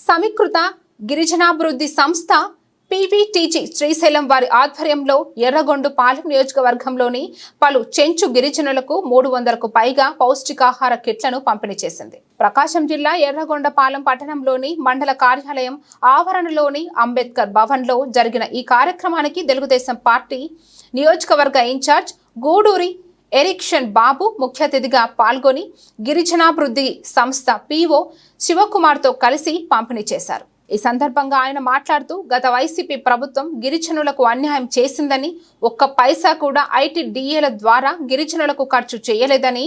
సమీకృత గిరిజనాభివృద్ధి సంస్థ పీవీటీజీ శ్రీశైలం వారి ఆధ్వర్యంలో ఎర్రగొండు పాలెం నియోజకవర్గంలోని పలు చెంచు గిరిజనులకు మూడు వందలకు పైగా పౌష్టికాహార కిట్లను పంపిణీ చేసింది. ప్రకాశం జిల్లా ఎర్రగొండపాలెం పట్టణంలోని మండల కార్యాలయం ఆవరణలోని అంబేద్కర్ భవన్లో జరిగిన ఈ కార్యక్రమానికి తెలుగుదేశం పార్టీ నియోజకవర్గ ఇన్ఛార్జ్ గూడూరి ఎరిక్షన్ బాబు ముఖ్య అతిథిగా పాల్గొని గిరిజనాభివృద్ధి సంస్థ పీఓ శివకుమార్తో కలిసి పంపిణీ చేశారు. ఈ సందర్భంగా ఆయన మాట్లాడుతూ గత వైసీపీ ప్రభుత్వం గిరిజనులకు అన్యాయం చేసిందని ఒక్క పైసా కూడా ఐటీ డిఏల ద్వారా గిరిజనులకు ఖర్చు చేయలేదని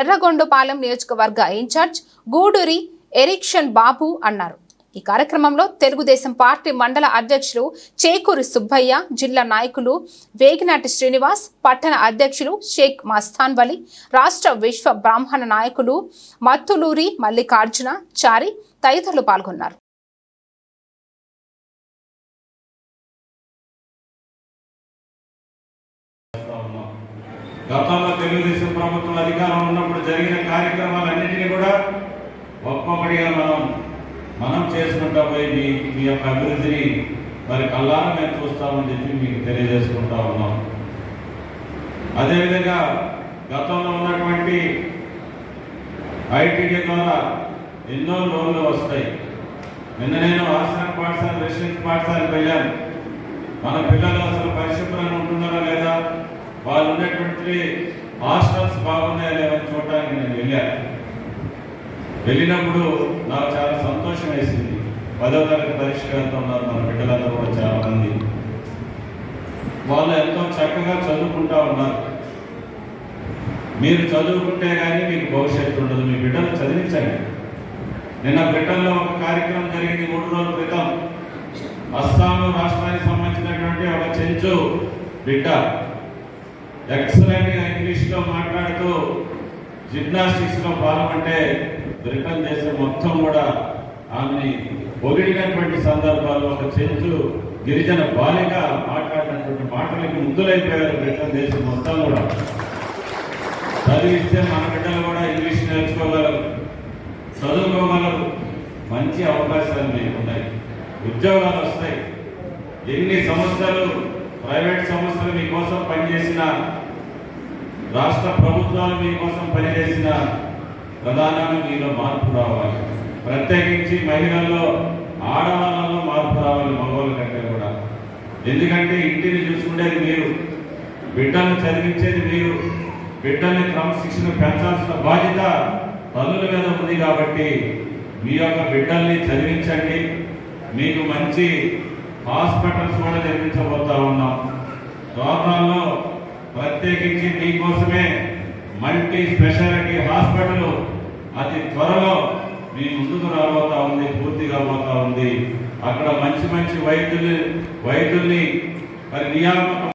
ఎర్రగొండపాలెం నియోజకవర్గ ఇన్ఛార్జ్ గూడూరి ఎరిక్షన్ బాబు అన్నారు. ఈ కార్యక్రమంలో తెలుగుదేశం పార్టీ మండల అధ్యక్షులు చేకూరి సుబ్బయ్య జిల్లా నాయకులు వేగినాటి శ్రీనివాస్ పట్టణ అధ్యక్షులు షేక్ మస్తాన్ వలి రాష్ట్ర విశ్వ బ్రాహ్మణ నాయకులు మత్తులూరి మల్లికార్జున చారి తదితరులు పాల్గొన్నారు. గతంలో తెలుగుదేశం ప్రభుత్వం అధికారం ఉన్నప్పుడు జరిగిన కార్యక్రమాలన్నింటినీ కూడా ఒక్కొక్కటిగా మనం మనం చేసుకుంటా పోయి మీ మీ యొక్క అభివృద్ధిని మరి కళ్ళారా మేము చూస్తామని చెప్పి మీకు తెలియజేసుకుంటా ఉన్నాం. అదేవిధంగా గతంలో ఉన్నటువంటి ఐటీడీ ద్వారా ఎన్నో లోన్లు వస్తాయి. నిన్న నేను ఆశ్రమ పాఠశాల రెసిడెన్స్ పాఠశాలకు వెళ్ళాను. మన పిల్లలు అసలు పరిశుభ్రంగా ఉంటున్నారా లేదా? వాళ్ళు ఉండేటువంటి హాస్టల్స్ బాగున్నాయా లేవని చూడటానికి నేను వెళ్ళాను. వెళ్ళినప్పుడు నాకు చాలా సంతోషం వేసింది. పదో తరగతి పరిష్కారంతో ఉన్నారు మన బిడ్డలందరూ కూడా చాలా మంది. వాళ్ళు ఎంతో చక్కగా చదువుకుంటా ఉన్నారు. మీరు చదువుకుంటే కానీ మీకు భవిష్యత్తు ఉండదు. మీ బిడ్డలు చదివించండి. నిన్న బ్రిటన్లో ఒక కార్యక్రమం జరిగింది మూడు రోజుల క్రితం. అస్సాం రాష్ట్రానికి సంబంధించినటువంటి ఒక చెంచు బిడ్డ ఎక్సలెంట్గా ఇంగ్లీష్లో మాట్లాడుతూ జిమ్నాస్టిక్స్లో పాల్గొంటే బ్రిటన్ దేశం మొత్తం కూడా ఆమెని పొగిడినటువంటి సందర్భాల్లో ఒక చెంచు గిరిజన బాలిక మాట్లాడినటువంటి మాటలకి ముద్దులైపోయారు బ్రిటన్ దేశం మొత్తం కూడా. చదివిస్తే మన బిడ్డలు కూడా ఇంగ్లీష్ నేర్చుకోగలరు. చదువుకోగలరు మంచి అవకాశాలు మీకు ఉన్నాయి ఉద్యోగాలు వస్తాయి. ఎన్ని సంస్థలు ప్రైవేట్ సంస్థలు మీకోసం పనిచేసిన రాష్ట్ర ప్రభుత్వాలు మీకోసం పనిచేసిన ప్రధానంగా మీలో మార్పు రావాలి. ప్రత్యేకించి మహిళల్లో ఆడవాళ్ళలో మార్పు రావాలి మగవాళ్ళ కంటే కూడా. ఎందుకంటే ఇంటిని చూసుకునేది మీరు. బిడ్డలను చదివించేది మీరు. బిడ్డల్ని క్రమశిక్షణ పెంచాల్సిన బాధ్యత తల్లుల మీద ఉంది కాబట్టి మీ యొక్క బిడ్డల్ని చదివించండి. మీకు మంచి హాస్పిటల్స్ కూడా నిర్మించబోతా ఉన్నాం. త్వరలో ప్రత్యేకించి మీకోసమే మల్టీ స్పెషాలిటీ హాస్పిటల్ అతి త్వరలో మీ ముందుకు రాబోతా ఉంది పూర్తి కాబోతా ఉంది. అక్కడ మంచి మంచి వైద్యులు వైద్యుల్ని మరి నియామకం